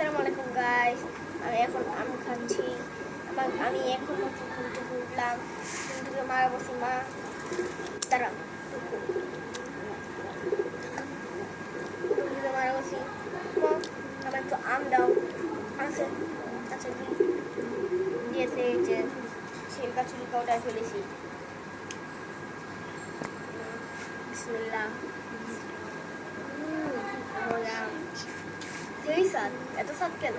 আসসালামু আলাইকুম গাইস আমি এখন আম খাচ্ছি। আমি এখন মাত্র ঘুম থেকে উঠলাম ঘুম থেকে মা বসি, মা। তারা ঘুম মারা বসি আমার একটু আম দাও। আছে আচ্ছা দি দিয়েছে যে ছিলকা ছুলকা ওটাই ফেলেছি। বিসমিল্লাহ হুম মজা সেই স্বাদ এত স্বাদ কেন?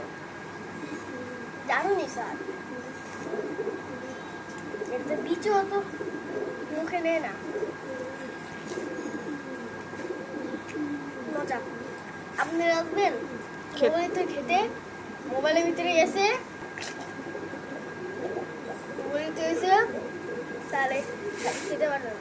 দারুণই স্বাদ এতে বিচও তো মুখে নেয় না। মজা। আপনি রাখবেন? মোবাইলতে খেতে। মোবাইলের ভিতরে এসে মোবাইলতে এসে তাহলে খেতে পারবেন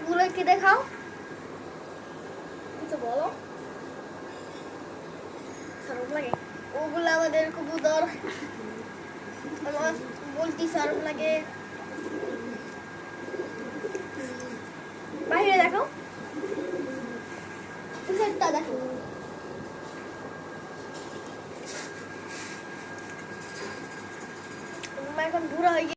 ওগুলো কি দেখাও? কিছু বলো। সরম লাগে। ওগুলো আমাদের কবুতর আমার বলতি সরম লাগে। বাইরে দেখো। দেখো এখন বুড়ো হয়ে